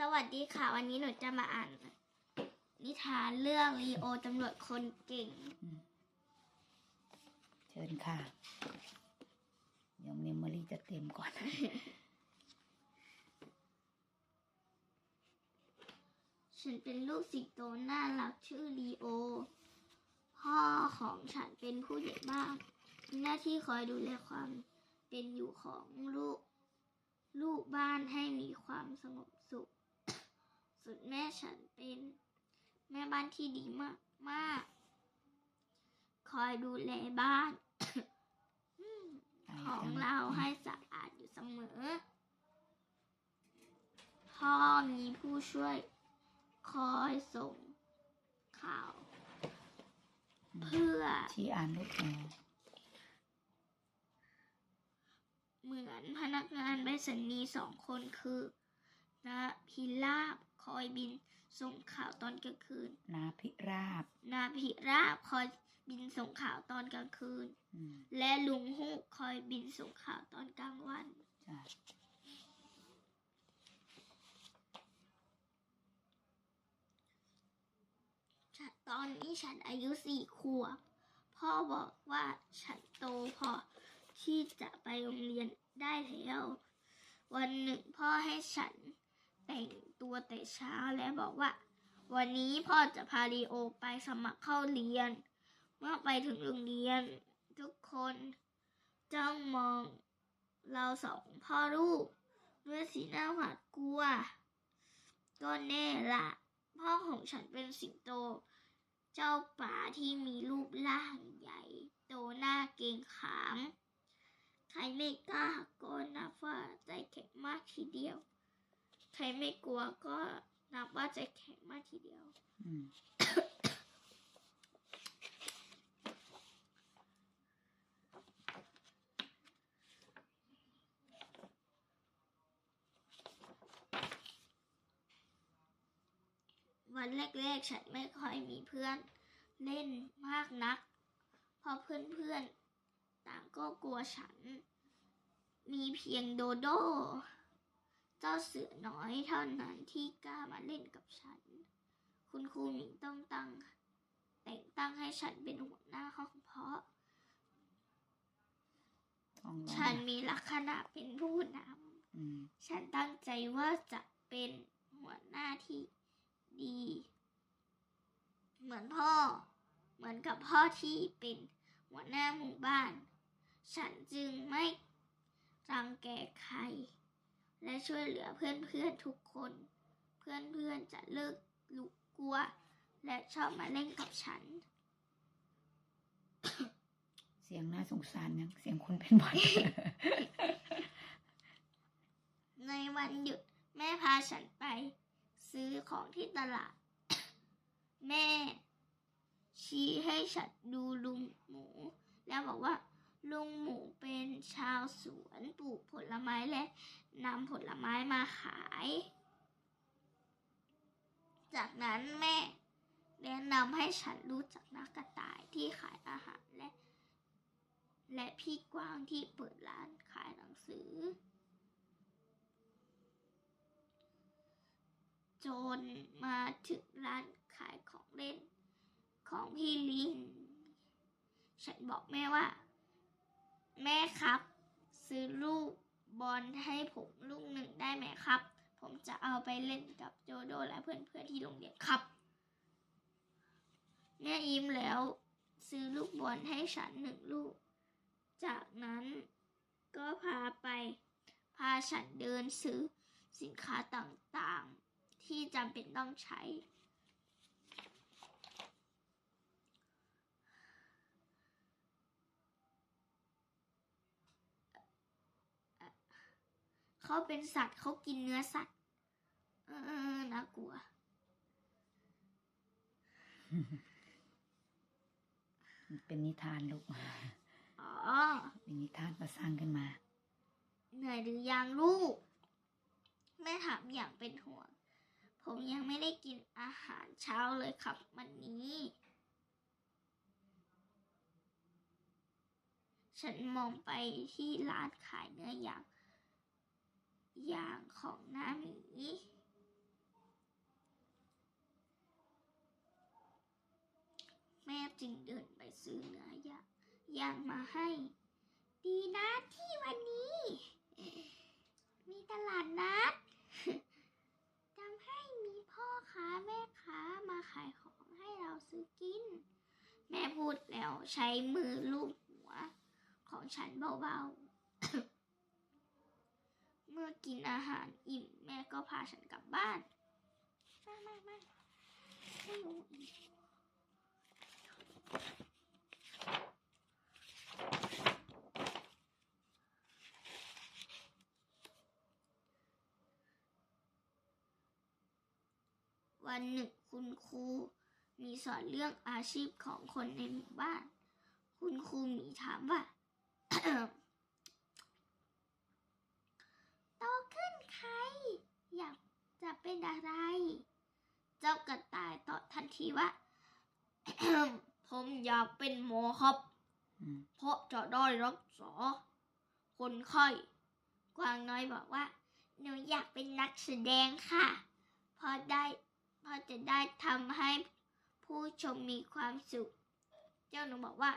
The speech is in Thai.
สวัสดีค่ะ วันนี้หนูจะมาอ่าน นิทานเรื่องลีโอตำรวจคนเก่ง เชิญค่ะเดี๋ยวเมมโมรี่จะเต็มก่อน ฉันเป็นลูกสิงโตน่ารักชื่อลีโอ พ่อของฉันเป็นผู้ใหญ่บ้านมีหน้าที่คอยดูแลความเป็นอยู่ของลูก ลูกบ้านให้มีความสงบสุข ส่วนแม่ฉันเป็นแม่บ้านที่ดีมากมากคอยดูแลบ้าน ของเราให้สะอาดอยู่เสมอ พ่อมีผู้ช่วยคอยส่งข่าว เพื่อชี้อ่านลูกแอเหมือนพนักงานไปรษณีย์สองคนคือ นาพิราบคอยบินส่งข่าวตอนกลางคืน นาพิราบ นาพิราบคอยบินส่งข่าวตอนกลางคืน อืมและลุงฮูกคอยบินส่งข่าวตอนกลางวัน จ้ะฉันตอนนี้ฉันอายุสี่ขวบพ่อบอกว่าฉันโตพอที่จะไปโรงเรียนได้แล้ว วันหนึ่งพ่อให้ฉัน แต่งตัวแต่เช้าและบอกว่า วันนี้พ่อจะพาลีโอไปสมัครเข้าเรียน เมื่อไปถึงโรงเรียน ทุกคนจ้องมองเราสองพ่อลูกด้วยสีหน้าหวาดกลัว ก็แน่ละพ่อของฉันเป็นสิงโต เจ้าป่าที่มีรูปร่างใหญ่ โตหน้าเกรงขาม ใครไม่กล้าก็นับว่าใจแข็งมากทีเดียว ใครไม่กลัวก็นับว่าใจแข็งมากทีเดียว อืม วันแรกๆฉันไม่ค่อยมีเพื่อนเล่นมากนัก เพราะเพื่อนๆต่างก็กลัวฉัน มีเพียงโดโด เจ้าเสือน้อยเท่านั้นที่กล้ามาเล่นกับฉัน คุณครูหมิงต้องตั้งแต่งตั้งให้ฉันเป็นหัวหน้าห้องเพราะ ฉันมีลักษณะเป็นผู้นำฉันตั้งใจว่าจะเป็นหัวหน้าที่ดี เหมือนพ่อ เหมือนกับพ่อที่เป็นหัวหน้าหมู่บ้าน ฉันจึงไม่รังแกใคร และช่วยเหลือเพื่อนๆทุกคน เพื่อนๆจะเลิกลุกกลัว และชอบมาเล่นกับฉัน เสียงน่าสงสารยังเสียงคนเป็นบอลในวันหยุดแม่พาฉันไป ซื้อของที่ตลาด แม่ ชี้ให้ฉันดูลุงหมู แล้วบอกว่า ลุงหมูเป็นชาวสวนปลูกผลไม้และนำผลไม้มาขาย จากนั้นแม่แนะนำให้ฉันรู้จักนักกระต่ายที่ขายอาหารและ และพี่กวางที่เปิดร้านขายหนังสือ จนมาถึงร้านขายของเล่นของพี่ลิง ฉันบอกแม่ว่า แม่ครับ ซื้อลูกบอลให้ผมลูกหนึ่งได้ไหมครับ ผมจะเอาไปเล่นกับโจโดและเพื่อนๆที่โรงเรียนครับแม่ยิ้มแล้ว ซื้อลูกบอลให้ฉันหนึ่งลูก จากนั้นก็พาไป พาฉันเดินซื้อสินค้าต่างๆ ที่จำเป็นต้องใช้ เขาเป็นสัตว์เขากินเนื้อสัตว์ เออน่ากลัวมันเป็นนิทานลูกอ๋อ เป็นนิทานก็สร้างขึ้นมา เหนื่อยหรือยังลูก แม่ถามอย่างเป็นห่วง ผมยังไม่ได้กินอาหารเช้าเลยครับวันนี้ฉันมองไปที่ร้านขายเนื้อย่าง อย่างของน้าหมีแม่จึงเดินไปซื้อเนื้อย่างย่างมาให้ ดีนะที่วันนี้ มีตลาดนัดทำให้มีพ่อค้าแม่ค้ามาขายของให้เราซื้อกิน แม่พูดแล้วใช้มือลูบหัวของฉันเบาๆ กินอาหารอิ่มแม่ก็พาฉันกลับบ้านไม่ไม่ไม่ไม่อยู่อีกวันหนึ่งคุณครูมีสอนเรื่องอาชีพของคนในหมู่บ้าน คุณครูมีถามว่า โตขึ้นใคร อยาก จะเป็นอะไร เจ้ากระต่ายตอบทันทีว่า ผมอยากเป็นหมอครับอืมเพราะจะได้รักษาคนไข้กวางน้อยบอกว่า หนูอยากเป็นนักแสดงค่ะเพราะได้เพราะจะได้ทำให้ผู้ชมมีความสุข เจ้าหนูบอกว่า